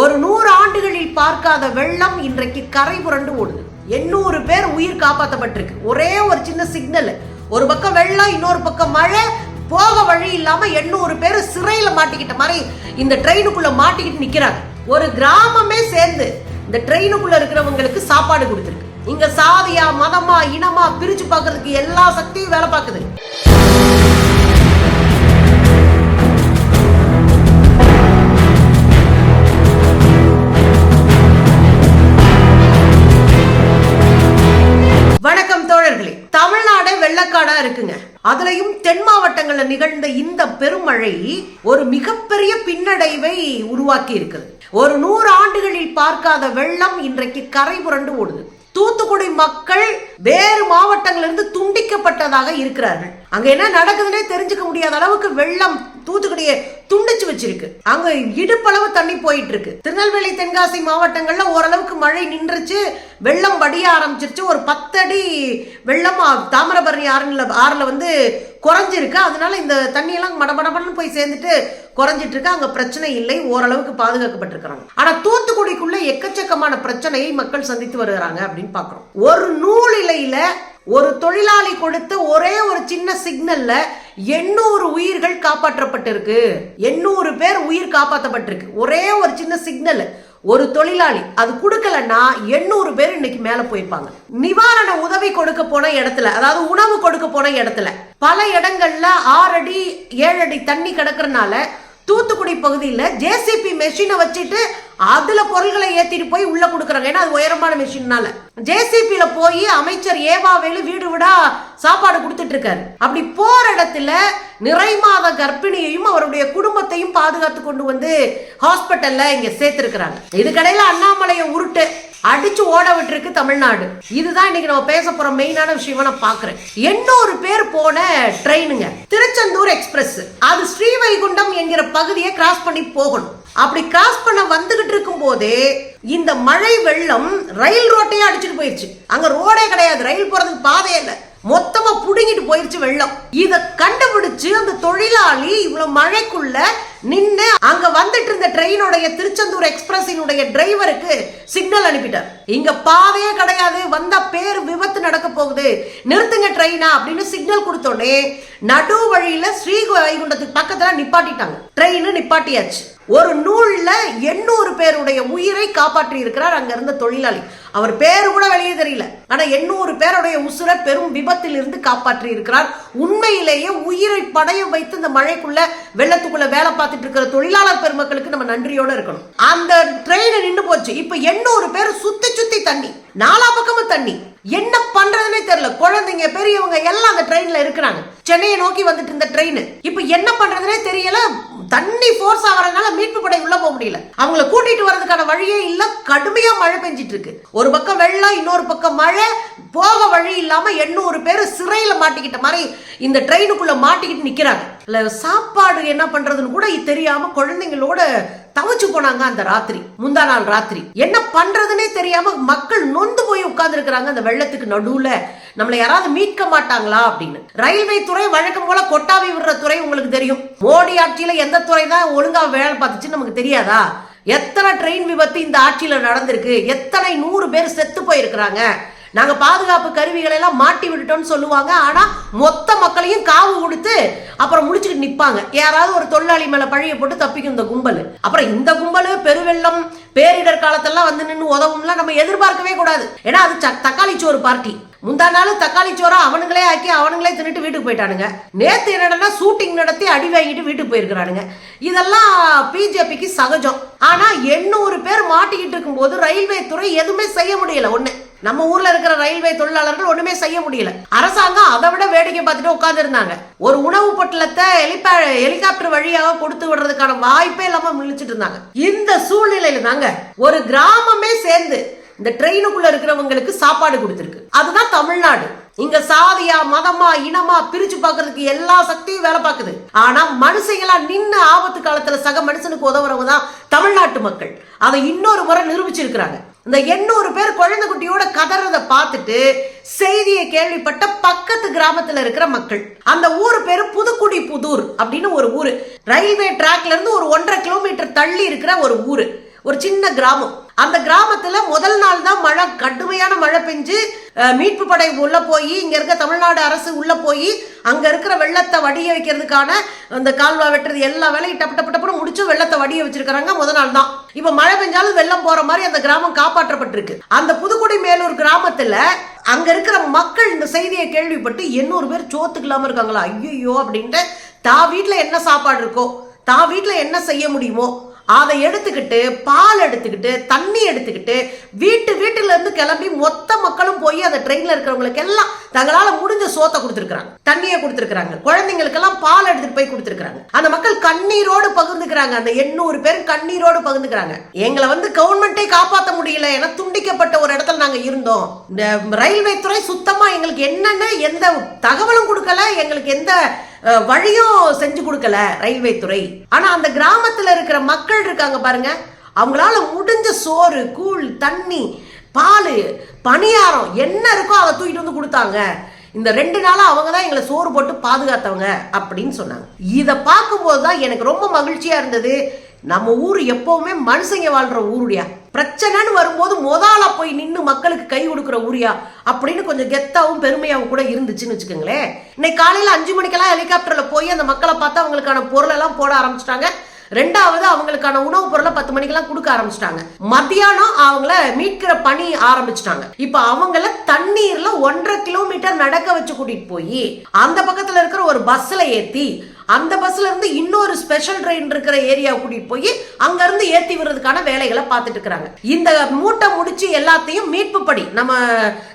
ஒரு நூறு ஆண்டுகளில் பார்க்காத வெள்ளம் இன்றைக்கு கரை புரண்டு ஓடுது. எண்ணூறு பேர் உயிர் காப்பாற்றப்பட்டிருக்கு ஒரே ஒரு சின்ன சிக்னல் ஒரு பக்கம் வெள்ளம் இன்னொரு பக்கம் மழை. போக வழி இல்லாம எண்ணூறு பேர் சிறையில மாட்டிக்கிட்ட மாதிரி இந்த ட்ரெயினுக்குள்ள மாட்டிக்கிட்டு நிக்கிறாங்க. ஒரு கிராமமே சேர்ந்து இந்த ட்ரெயினுக்குள்ள இருக்கிறவங்களுக்கு சாப்பாடு கொடுத்துருக்கு. இங்க சாதியா மதமா இனமா பிரிச்சு பாக்குறதுக்கு எல்லா சக்தியும் வேலை பார்க்குது. அதுலயும் தென் மாவட்டங்களில் நிகழ்ந்த இந்த பெருமழை ஒரு மிகப்பெரிய பின்னடைவை உருவாக்கி இருக்குது ஒரு நூறு ஆண்டுகளில் பார்க்காத வெள்ளம் இன்றைக்கு கரை புரண்டு ஓடுது. தூத்துக்குடி மக்கள் வேறு மாவட்டங்களிலிருந்து துண்டிக்கப்பட்டதாக இருக்கிறார்கள். அங்க என்ன நடக்குதுன்னே தெரிஞ்சுக்க முடியாத அளவுக்கு வெள்ளம் தூத்துக்குடியை துண்டிச்சு வச்சிருக்கு. அங்க இடுப்பளவு தண்ணி போயிட்டு இருக்கு திருநெல்வேலி தென்காசி மாவட்டங்கள்ல ஓரளவுக்கு மழை நின்றுச்சு. வெள்ளம் வடிய ஆரம்பிச்சிருச்சு. ஒரு பத்தடி வெள்ளம் தாமிரபரணி ஆறுல ஆறுல வந்து குறைஞ்சிருக்கு. அதனால இந்த தண்ணியெல்லாம் மடபடபடன்னு போய் சேர்ந்துட்டு குறைஞ்சிட்டு இருக்கு அங்க பிரச்சனை இல்லை. ஓரளவுக்கு பாதுகாக்கப்பட்டிருக்கிறாங்க. ஆனா தூத்துக்குடிக்குள்ள எக்கச்சக்கமான பிரச்சனையை மக்கள் சந்தித்து வருகிறாங்க அப்படின்னு பாக்குறோம். ஒரு நூல் இலையில ஒரு தொழிலாளி கொடுத்த ஒரே ஒரு சின்ன சிக்னல்ல எண்ணூறு உயிர்கள் காப்பாற்றப்பட்டிருக்கு. எண்ணூறு பேர் உயிர் காப்பாற்றப்பட்டிருக்கு ஒரே ஒரு சின்ன சிக்னல் ஒரு தொழிலாளி அது கொடுக்கலன்னா எண்ணூறு பேர் இன்னைக்கு மேல போயிருப்பாங்க. நிவாரண உதவி கொடுக்க போன இடத்துல அதாவது உணவு கொடுக்க போன இடத்துல பல இடங்கள்ல ஆறு அடி ஏழு அடி தண்ணி கிடக்கறனால தூத்துக்குடி பகுதியில் ஜேசிபி மெஷினை வச்சுட்டு அதுல பொருள்களை ஏத்திட்டு போய் உள்ள கொடுக்குறாங்க. ஏன்னா அது உயரமான மிஷின்னால ஜேசிபில போய் அமைச்சர் ஏவாவேலு வீடு விடா சாப்பாடு கொடுத்துட்டு இருக்காரு. அப்படி போற இடத்துல நிறைமாத கர்ப்பிணியையும் அவருடைய குடும்பத்தையும் பாதுகாத்து கொண்டு வந்து ஹாஸ்பிட்டல்ல இங்க சேர்த்திருக்கிறாங்க. இதுக்கடையில அண்ணாமலையை உருட்டு அடிச்சு ஓட விட்டுருக்கு தமிழ்நாடு. இதுதான் இன்னைக்கு நம்ம பேச போற மெயினான விஷயமா நான் பாக்குறேன். எண்ணூறு பேர் போன ட்ரெயினுங்க திருச்செந்தூர் எக்ஸ்பிரஸ் அது ஸ்ரீவைகுண்டம் என்கிற பகுதியை கிராஸ் பண்ணி போகணும். அப்படி கிராஸ் பண்ண வந்துகிட்டு இருக்கும் போதே இந்த மழை வெள்ளம் ரயில் ரோட்டையே அடிச்சிட்டு போயிருச்சு. அங்க ரோடே கிடையாது. ரயில் போறதுக்கு பாதையே இல்லை. மொத்தமா புடுங்கிட்டு போயிருச்சு வெள்ளம். இத கண்டுபிடிச்சு அந்த தொழிலாளி இவ்வளவு மழைக்குள்ள நின்று அங்க வந்துட்டு இருந்த ட்ரெயினுடைய திருச்செந்தூர் எக்ஸ்பிரஸினுடைய டிரைவருக்கு சிக்னல் அனுப்பிட்டார். இங்க பாவே கிடையாது. வந்தா பேர் விபத்து நடக்க போகுது. நிறுத்துங்க ட்ரெயினா அப்படின்னு சிக்னல் கொடுத்தோடனே நடு வழியில ஸ்ரீ வைகுண்டத்துக்கு பக்கத்துல நிப்பாட்டிட்டாங்க. ட்ரெயின் நிப்பாட்டியாச்சு. ஒரு நூல்ல எண்ணூறு பேருடைய உயிரை காப்பாற்றி இருக்கிறார் அங்க இருந்த தொழிலாளி. அவர் பேரு கூட வெளியே தெரியல. ஆனா எண்ணூறு பேருடைய உசுரை பெரும் விபத்தில் இருந்து காப்பாற்றி இருக்கிறார். உண்மையிலேயே உயிரை படைய வைத்து இந்த மழைக்குள்ள வெள்ளத்துக்குள்ள வேலை பார்த்துட்டு இருக்கிற தொழிலாளர் பெருமக்களுக்கு நம்ம நன்றியோட இருக்கணும். அந்த ட்ரெயின் நின்று போச்சு. இப்ப எண்ணூறு பேர் சுத்தி சுத்தி தண்ணி. நாலா பக்கமும் தண்ணி. என்ன பண்றதுன்னே தெரியல. குழந்தைங்க பெரியவங்க எல்லாம் அந்த ட்ரெயின்ல இருக்கிறாங்க. சென்னையை நோக்கி வந்துட்டு இருந்த ட்ரெயின் இப்ப என்ன பண்றதுன்னே தெரியல. தண்ணி ஃபோர்ஸ் ஆகிறதுனால மீட்பு படை உள்ள போக முடியல. அவங்கள கூட்டிட்டு வர்றதுக்கான வழியே இல்ல கடுமையா மழை பெஞ்சிட்டு இருக்கு. ஒரு பக்கம் வெள்ளம் இன்னொரு பக்கம் மழை. போக வழி இல்லாம எண்ணூறு பேர் சிறையில மாட்டிக்கிட்ட மாதிரி இந்த ட்ரெயினுக்குள்ள மாட்டிக்கிட்டு நிக்கிறாங்க. இல்ல சாப்பாடு என்ன பண்றதுன்னு கூட தெரியாம குழந்தைங்களோட தவிச்சு போனாங்க அந்த ராத்திரி முந்தா நாள் ராத்திரி. என்ன பண்றதுனே தெரியாம மக்கள் நொந்து போய் உட்கார்ந்து இருக்கிறாங்க அந்த வெள்ளத்துக்கு நடுவுல. நம்மளை யாராவது மீட்க மாட்டாங்களா அப்படின்னு. ரயில்வே துறை வழக்கம் போல கொட்டாவி விடுற துறை உங்களுக்கு தெரியும். மோடி ஆட்சியில எந்த துறை தான் ஒழுங்கா வேலை பார்த்துச்சுன்னு நமக்கு தெரியாதா? எத்தனை ட்ரெயின் விபத்து இந்த ஆட்சியில நடந்திருக்கு? எத்தனை நூறு பேர் செத்து போயிருக்கிறாங்க? நாங்கள் பாதுகாப்பு கருவிகளை எல்லாம் மாட்டி விட்டுட்டோம்னு சொல்லுவாங்க. ஆனால் மொத்த மக்களையும் காவு கொடுத்து அப்புறம் முடிச்சுக்கிட்டு நிற்பாங்க யாராவது ஒரு தொழிலாளி மேலே பழைய போட்டு தப்பிக்கும் இந்த கும்பல். அப்புறம் இந்த கும்பல் பெருவெள்ளம் பேரிடர் காலத்தெல்லாம் வந்து நின்று உதவும்லாம் நம்ம எதிர்பார்க்கவே கூடாது. ஏன்னா அது ச- தக்காளி சோறு பார்ட்டி. முந்தா நாள் தக்காளி சோறா அவனுங்களே ஆக்கி அவனுங்களே தின்னுட்டு வீட்டுக்கு போயிட்டானுங்க. நேத்து என்னடனா ஷூட்டிங் நடத்தி அடி வாங்கிட்டு வீட்டுக்கு போயிருக்கிறானுங்க. இதெல்லாம் பிஜேபிக்கு சகஜம். ஆனா எண்ணூறு பேர் மாட்டிக்கிட்டு இருக்கும்போது ரயில்வே துறை எதுவுமே செய்ய முடியல. ஒன்று நம்ம ஊர்ல இருக்கிற ரயில்வே தொழிலாளர்கள் ஒண்ணுமே செய்ய முடியல. அரசாங்கம் அதை விட வேடிக்கை பார்த்துட்டு உட்கார்ந்து இருந்தாங்க ஒரு உணவு பொட்டலத்தை ஹெலிபா ஹெலிகாப்டர் வழியாக கொடுத்து விடுறதுக்கான வாய்ப்பே இல்லாம முழிச்சிட்டு இருந்தாங்க. இந்த சூழ்நிலையில தாங்க ஒரு கிராமமே சேர்ந்து இந்த ட்ரெயினுக்குள்ள இருக்கிறவங்களுக்கு சாப்பாடு கொடுத்துருக்கு. அதுதான் தமிழ்நாடு. இங்க சாதியா மதமா இனமா பிரிச்சு பாக்குறதுக்கு எல்லா சக்தியும் வேலை பார்க்குது. ஆனா மனுஷங்களா நின்று ஆபத்து காலத்துல சக மனுஷனுக்கு உதவுறவங்க தான் தமிழ்நாட்டு மக்கள். அதை இன்னொரு முறை நிரூபிச்சிருக்கிறாங்க. இந்த எண்ணூறு பேர் குழந்தை குட்டியோட கதறத பார்த்துட்டு செய்தியை கேள்விப்பட்ட பக்கத்து கிராமத்துல இருக்கிற மக்கள். அந்த ஊர் பேரு புதுக்குடி புதூர் அப்படின்னு ஒரு ஊரு. ரயில்வே டிராக்ல இருந்து ஒரு ஒன்றரை கிலோமீட்டர் தள்ளி இருக்கிற ஒரு ஊரு. ஒரு சின்ன கிராமம். அந்த கிராமத்துல முதல் நாள் தான் மழை கடுமையான மழை பெஞ்சு மீட்பு படை உள்ள போய் இங்க இருக்க தமிழ்நாடு அரசு உள்ள போய் அங்க இருக்கிற வெள்ளத்தை வடிய வைக்கிறதுக்கான அந்த கால்வா வெட்டுறது எல்லா வேலையும் டப்பு டப்பு டப்புனு முடிச்சு வெள்ளத்தை வடிய வச்சிருக்கிறாங்க முதல் நாள் தான். இப்ப மழை பெஞ்சாலும் வெள்ளம் போற மாதிரி அந்த கிராமம் காப்பாற்றப்பட்டிருக்கு. அந்த புதுக்குடி மேலூர் கிராமத்துல அங்க இருக்கிற மக்கள் இந்த செய்தியை கேள்விப்பட்டு எண்ணூறு பேர் சோத்துக்கு இல்லாம இருக்காங்களா? ஐயோ அப்படின்ட்டு தான் வீட்டுல என்ன சாப்பாடு இருக்கோ தான் வீட்டுல என்ன செய்ய முடியுமோ அதை எடுத்துக்கிட்டு பால் எடுத்துக்கிட்டு தண்ணி எடுத்துக்கிட்டு வீட்டு வீட்டுல இருந்து கிளம்பி மொத்த மக்களும் போய் அந்த ட்ரெயின்ல இருக்கிறவங்களுக்கு எல்லாம் தங்களால முடிஞ்ச சோத்தை கொடுத்துருக்காங்க தண்ணியை கொடுத்துருக்காங்க குழந்தைங்களுக்கெல்லாம் பால் எடுத்துட்டு போய் கொடுத்துருக்காங்க அந்த மக்கள் கண்ணீரோடு பகிர்ந்துக்கிறாங்க. அந்த எண்ணூறு பேர் கண்ணீரோடு பகிர்ந்துக்கிறாங்க. எங்களை வந்து கவர்மெண்ட்டே காப்பாற்ற முடியல ஏன்னா துண்டிக்கப்பட்ட ஒரு இடத்துல நாங்க இருந்தோம். இந்த ரயில்வே துறை சுத்தமா எங்களுக்கு என்னென்ன எந்த தகவலும் கொடுக்கல எங்களுக்கு எந்த வழியும் செஞ்சு கொடுக்கல ரயில்வே துறை. ஆனா அந்த கிராமத்துல இருக்கிற மக்கள் இருக்காங்க பாருங்க. அவங்களால முடிஞ்ச சோறு கூழ் தண்ணி பால் பணியாரம் என்ன இருக்கோ அதை தூக்கிட்டு வந்து கொடுத்தாங்க. இந்த ரெண்டு நாளாக அவங்க தான் எங்களை சோறு போட்டு பாதுகாத்தவங்க அப்படின்னு சொன்னாங்க. இதை பார்க்கும்போது தான் எனக்கு ரொம்ப மகிழ்ச்சியாக இருந்தது. நம்ம ஊர் எப்போவுமே மனுஷங்க வாழ்கிற ஊருடையா. பிரச்சனைன்னு வரும்போது முதல்ல போய் நின்று மக்களுக்கு கை கொடுக்குற ஊரியா அப்படின்னு கொஞ்சம் கெத்தாவும் பெருமையாவும் கூட இருந்துச்சுன்னு வச்சுக்கோங்களேன். இன்னைக்கு காலையில அஞ்சு மணிக்கெல்லாம் ஹெலிகாப்டர்ல போய் அந்த மக்களை பார்த்து அவங்களுக்கான பொருளெல்லாம் போட ஆரம்பிச்சிட்டாங்க. ரெண்டாவது அவங்களுக்கான உணவுப் பொருளை பத்து மணிக்கெல்லாம் கொடுக்க ஆரம்பிச்சிட்டாங்க. மத்தியானம் அவங்கள மீட்கிற பணி ஆரம்பிச்சிட்டாங்க. இப்ப அவங்கள தண்ணீர்ல ஒன்றரை கிலோமீட்டர் நடக்க வச்சு கூட்டிட்டு போய் அந்த பக்கத்துல இருக்கிற ஒரு பஸ்ல ஏத்தி அந்த பஸ்ல இருந்து இன்னொரு ஸ்பெஷல் ட்ரெயின் இருக்கிற ஏரியா கூட்டிட்டு போய் அங்க இருந்து ஏத்தி விடுறதுக்கான வேலைகளை பார்த்துட்டு இருக்கிறாங்க. இந்த மூட்டை முடிச்சு எல்லாத்தையும் மீட்பு படி நம்ம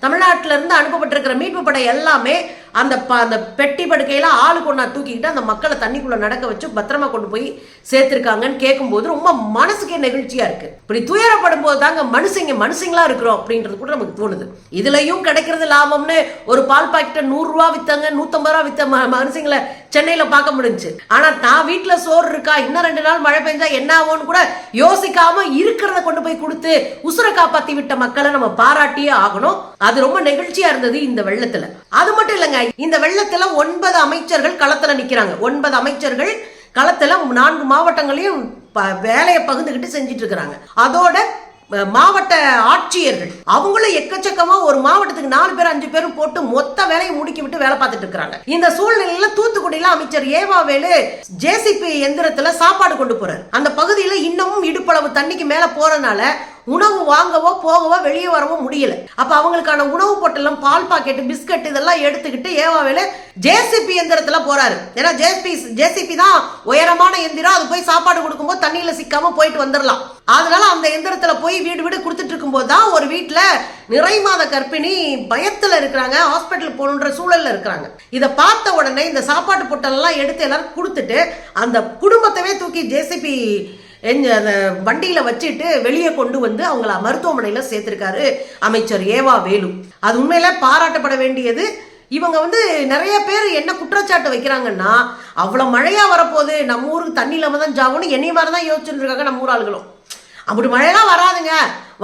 தமிழ்நாட்டில இருந்து அனுப்பப்பட்டிருக்கிற மீட்பு படை எல்லாமே அந்த ப- அந்த பெட்டி படுக்கையில் ஆளு கொண்டா தூக்கிக்கிட்டு அந்த மக்களை தண்ணிக்குள்ளே நடக்க வச்சு பத்திரமா கொண்டு போய் சேர்த்துருக்காங்கன்னு கேட்கும்போது ரொம்ப மனசுக்கே நெகிழ்ச்சியாக இருக்குது இப்படி துயரப்படும் போது தாங்க மனுஷங்க மனுஷங்களா இருக்கிறோம் அப்படின்றது கூட நமக்கு தோணுது. இதுலையும் கிடைக்கிறது லாபம்னு ஒரு பால் பாக்கெட்டை நூறுரூவா விற்றாங்க நூற்றம்பது ரூபா விற்ற ம- மனுஷங்களை சென்னையில் பார்க்க முடிஞ்சுச்சு ஆனால் தான் வீட்டில் சோறு இருக்கா இன்னும் ரெண்டு நாள் மழை பெஞ்சா என்ன ஆகும்னு கூட யோசிக்காம இருக்கிறத கொண்டு போய் கொடுத்து உசுரை காப்பாற்றி விட்ட மக்களை நம்ம பாராட்டியே ஆகணும். அது ரொம்ப நெகிழ்ச்சியா இருந்தது இந்த வெள்ளத்துல. அது மட்டும் இல்லைங்க இந்த வெள்ளத்துல ஒன்பது அமைச்சர்கள் களத்துல நிக்கிறாங்க. ஒன்பது அமைச்சர்கள் களத்துல நான்கு மாவட்டங்களையும் ப- வேலையை பகிர்ந்துகிட்டு செஞ்சுட்டு இருக்கிறாங்க. அதோட மாவட்ட ஆட்சியர்கள். அவங்களும் எக்கச்சக்கமா ஒரு மாவட்டத்துக்கு நாலு பேர் அஞ்சு பேரும் போட்டு மொத்த வேலையை முடுக்கி விட்டு வேலை பார்த்துட்டு இருக்காங்க இந்த சூழ்நிலையில தூத்துக்குடியில அமைச்சர் ஏவாவேலு ஜேசிபி எந்திரத்துல சாப்பாடு கொண்டு போறாரு. அந்த பகுதியில இன்னமும் இடுப்பளவு தண்ணிக்கு மேல போறனால உணவு வாங்கவோ போகவோ வெளியே வரவோ முடியல. அப்ப அவங்களுக்கான உணவு பொட்டலம் பால் பாக்கெட் பிஸ்கட் இதெல்லாம் எடுத்துக்கிட்டு ஏவாவில ஜேசிபி எந்திரத்துல போறாரு. ஏன்னா ஜேசிபி ஜேசிபி தான் உயரமான எந்திரம். அது போய் சாப்பாடு கொடுக்கும்போது தண்ணியில சிக்காம போயிட்டு வந்துடலாம் அதனால அந்த எந்திரத்தில் போய் வீடு வீடு கொடுத்துட்டு இருக்கும்போது தான் ஒரு வீட்டில் நிறை மாத கர்ப்பிணி பயத்தில் இருக்கிறாங்க ஹாஸ்பிட்டல் போகணுன்ற சூழலில் இருக்கிறாங்க. இதை பார்த்த உடனே இந்த சாப்பாட்டு பொட்டலெல்லாம் எடுத்து எல்லாரும் கொடுத்துட்டு அந்த குடும்பத்தவே தூக்கி ஜேசிபி அந்த வண்டியில் வச்சுட்டு வெளியே கொண்டு வந்து அவங்கள மருத்துவமனையில் சேர்த்துருக்காரு அமைச்சர் ஏவா வேலு. அது உண்மையில் பாராட்டப்பட வேண்டியது. இவங்க வந்து நிறைய பேர் என்ன குற்றச்சாட்டு வைக்கிறாங்கன்னா அவ்வளோ மழையாக வரப்போகுது நம்ம ஊருக்கு தண்ணி இல்லாமல் தான் ஜாகும்னு என்னைய மாதிரி தான் யோசிச்சுட்டு இருக்காங்க நம்ம ஊர் ஆளுகளும் அப்படி மழையெல்லாம் வராதுங்க.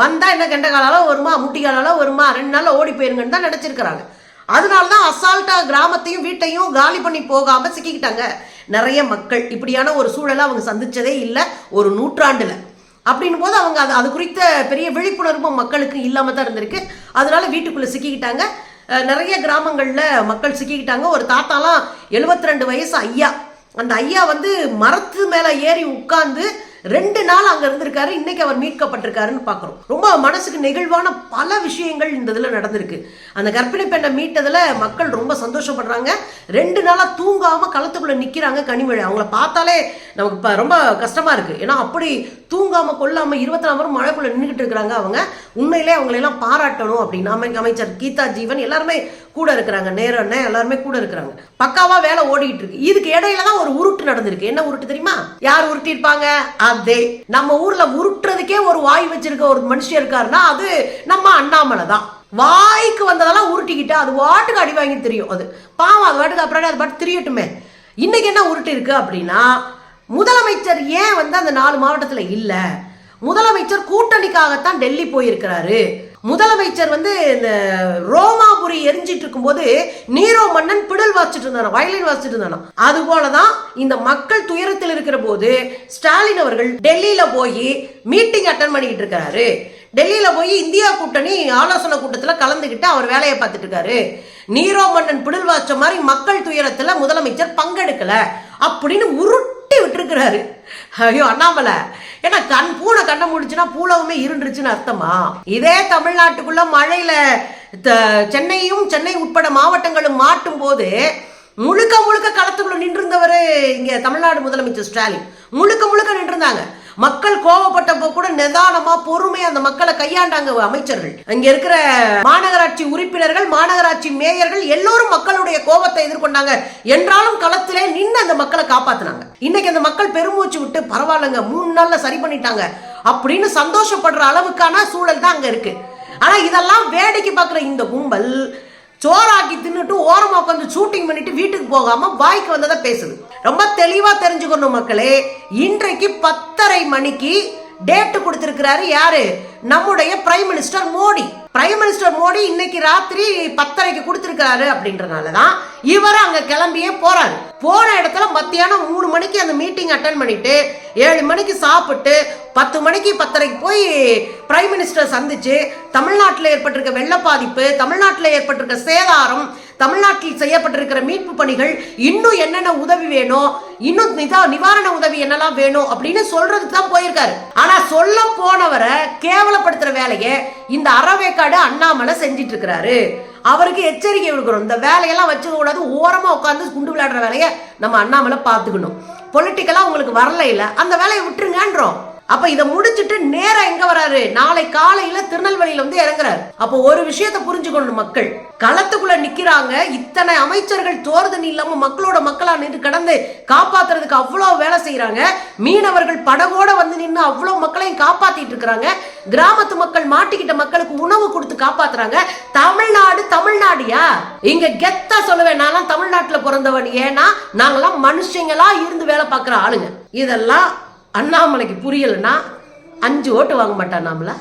வந்தால் என்ன கெண்ட காலால வருமா முட்டி காலால வருமா ரெண்டு நாளில் ஓடி போயிருங்கன்னு தான் நினச்சிருக்கிறாங்க. அதனால தான் அசால்ட்டாக கிராமத்தையும் வீட்டையும் காலி பண்ணி போகாமல் சிக்கிக்கிட்டாங்க. நிறைய மக்கள். இப்படியான ஒரு சூழலை அவங்க சந்தித்ததே இல்லை ஒரு நூற்றாண்டில். அப்படின் போது அவங்க அது அது குறித்த பெரிய விழிப்புணர்வும் மக்களுக்கு இல்லாமல் தான் இருந்திருக்கு. அதனால வீட்டுக்குள்ளே சிக்கிக்கிட்டாங்க. நிறைய கிராமங்களில் மக்கள் சிக்கிக்கிட்டாங்க. ஒரு தாத்தாலாம் 72 ரெண்டு வயசு ஐயா. அந்த ஐயா வந்து மரத்து மேலே ஏறி உட்காந்து ரெண்டு நாள் அங்க இருந்திருக்காரு இன்னைக்கு அவர் மீட்கப்பட்டிருக்காருன்னு பாக்குறோம். ரொம்ப மனசுக்கு நெகிழ்வான பல விஷயங்கள் இந்த இதுல நடந்திருக்கு. அந்த கர்ப்பிணி பெண்ணை மீட்டதுல மக்கள் ரொம்ப சந்தோஷப்படுறாங்க. ரெண்டு நாளா தூங்காம களத்துக்குள்ள நிக்கிறாங்க கனிமொழி. அவங்கள பார்த்தாலே நமக்கு ரொம்ப கஷ்டமா இருக்கு. ஏன்னா அப்படி தூங்காம கொல்லாம இருபத்தி நாலு மணி மழைக்குள்ள நின்றுட்டு இருக்கிறாங்க அவங்க. உண்மையிலே அவங்களெல்லாம் பாராட்டணும் அப்படின்னு அமைச்சர் கீதா ஜீவன் எல்லாருமே கூட இருக்கிறாங்க நேரம் எல்லாருமே கூட இருக்கிறாங்க. பக்காவா வேலை ஓடிட்டு இருக்கு. இதுக்கு இடையில தான் ஒரு உருட்டு நடந்திருக்கு. என்ன உருட்டு தெரியுமா? யார் உருட்டி இருப்பாங்க அதே. நம்ம ஊர்ல உருட்டுறதுக்கே ஒரு வாய் வச்சிருக்க ஒரு மனுஷன் இருக்காருன்னா அது நம்ம அண்ணாமலை தான். வாய்க்கு வந்ததெல்லாம் உருட்டிக்கிட்டு அது வாட்டுக்கு அடி வாங்கி தெரியும். அது பாவம் அது வாட்டுக்கு அப்புறம் அது பாட்டு தெரியட்டுமே. இன்னைக்கு என்ன உருட்டு இருக்கு அப்படின்னா முதலமைச்சர் ஏன் வந்து அந்த நாலு மாவட்டத்தில் இல்லை? முதலமைச்சர் கூட்டணிக்காகத்தான் டெல்லி போயிருக்கிறாரு. முதலமைச்சர் வந்து இந்த ரோமாபுரி எரிஞ்சிட்டு இருக்கும்போது நீரோ மன்னன் பிடல் வாசிச்சுட்டு இருந்தானா வயலின் வாசிச்சுட்டு இருந்தானா அது போலதான் இந்த மக்கள் துயரத்தில் இருக்கிற போது ஸ்டாலின் அவர்கள் டெல்லியில போய் மீட்டிங் அட்டன் பண்ணிக்கிட்டு இருக்காரு. டெல்லியில போய் இந்தியா கூட்டணி ஆலோசனை கூட்டத்துல கலந்துகிட்டு அவர் வேலையை பார்த்துட்டு இருக்காரு. நீரோ மன்னன் பிடல் வாச்ச மாதிரி மக்கள் துயரத்துல முதலமைச்சர் பங்கெடுக்கல அப்படின்னு உருட்டு விட்டுருக்கிறாரு ஐயோ அண்ணாமலை. ஏன்னா கண் பூனை கண்ண முடிச்சுன்னா பூலவுமே இருண்டுருச்சுன்னு அர்த்தமா? இதே தமிழ்நாட்டுக்குள்ள மழையில சென்னையும் சென்னை உட்பட மாவட்டங்களும் மாட்டும் போது முழுக்க முழுக்க களத்துக்குள்ள நின்றிருந்தவர் இங்க தமிழ்நாடு முதலமைச்சர் ஸ்டாலின். முழுக்க முழுக்க நின்றிருந்தாங்க. மக்கள் கோபப்பட்டப்போ கூட நிதானமா பொறுமையா அந்த மக்களை கையாண்டாங்க அமைச்சர்கள். இங்க இருக்கிற மாநகராட்சி உறுப்பினர்கள் மாநகராட்சி மேயர்கள் எல்லோரும் மக்களுடைய கோபத்தை எதிர்கொண்டாங்க. என்றாலும் களத்திலே நின்று அந்த மக்களை காப்பாத்துனாங்க. இன்னைக்கு அந்த மக்கள் பெருமூச்சு விட்டு பரவாயில்லைங்க மூணு நாள்ல சரி பண்ணிட்டாங்க அப்படின்னு சந்தோஷப்படுற அளவுக்கான சூழல் தான் அங்க இருக்கு. ஆனா இதெல்லாம் வேடிக்கை பார்க்குற இந்த கும்பல் சோறாக்கி தின்னுட்டு ஓரமாக உட்காந்து ஷூட்டிங் பண்ணிட்டு வீட்டுக்கு போகாம வாய்க்கு வந்ததை பேசுது. ரொம்ப தெளிவாக தெரிஞ்சுக்கணும் மக்களே இன்றைக்கு பத்தரை மணிக்கு டேட்டு கொடுத்துருக்கிறாரு யாரு? நம்முடைய prime minister Modi. Prime minister Modi இன்னைக்கு ராத்திரி பத்தரைக்கு கொடுத்துருக்காரு அப்படின்றனால தான் இவர் அங்க கிளம்பியே போறாரு. போன இடத்துல மத்தியானம் மூணு மணிக்கு அந்த மீட்டிங் அட்டன் பண்ணிட்டு ஏழு மணிக்கு சாப்பிட்டு பத்து மணிக்கு பத்தரைக்கு போய் பிரைம் மினிஸ்டர் சந்திச்சு தமிழ்நாட்டில் ஏற்பட்டிருக்க வெள்ள பாதிப்பு தமிழ்நாட்டில் ஏற்பட்டிருக்க சேதாரம் தமிழ்நாட்டில் செய்யப்பட்டிருக்கிற மீட்பு பணிகள் இன்னும் என்னென்ன உதவி வேணும்? இன்னும் நிதா நிவாரண உதவி என்னெல்லாம் வேணும் அப்படின்னு சொல்றதுக்கு தான் போயிருக்காரு. ஆனா சொல்ல போனவரை கேவலப்படுத்துற வேலையை இந்த அறவேக்காடு அண்ணாமலை செஞ்சிட்டு இருக்கிறாரு அவருக்கு எச்சரிக்கை கொடுக்கணும் இந்த வேலையெல்லாம் வச்சுக்க கூடாது ஓரமா உட்காந்து குண்டு விளையாடுற வேலையை நம்ம அண்ணாமலை பார்த்துக்கணும். பொலிட்டிக்கலா உங்களுக்கு வரல இல்ல. அந்த வேலையை விட்டுருங்கன்றோம். அப்ப இதை முடிச்சிட்டு நேரம் எங்க வராரு? நாளை காலையில திருநெல்வேலியில வந்து இறங்குறாரு. அப்போ ஒரு விஷயத்த புரிஞ்சுக்கணும் மக்கள். களத்துக்குள்ள நிக்கிறாங்க. இத்தனை அமைச்சர்கள் தோர்தனி இல்லாம மக்களோட மக்களா நின்று கடந்து காப்பாத்துறதுக்கு அவ்வளவு வேலை செய்யறாங்க மீனவர்கள் படகோட வந்து நின்று அவ்வளவு மக்களையும் காப்பாத்திட்டு இருக்கிறாங்க. கிராமத்து மக்கள் மாட்டிக்கிட்ட மக்களுக்கு உணவு கொடுத்து காப்பாத்துறாங்க. தமிழ்நாடு தமிழ்நாடியா? இங்க கெத்தா சொல்லுவேன். நான்லாம் தமிழ்நாட்டுல பிறந்தவன். ஏன்னா நாங்கெல்லாம் மனுஷங்களா இருந்து வேலை பார்க்குற ஆளுங்க. இதெல்லாம் அண்ணாமலைக்கு புரியலைன்னா அஞ்சு ஓட்டு வாங்க மாட்டான் நாமளை.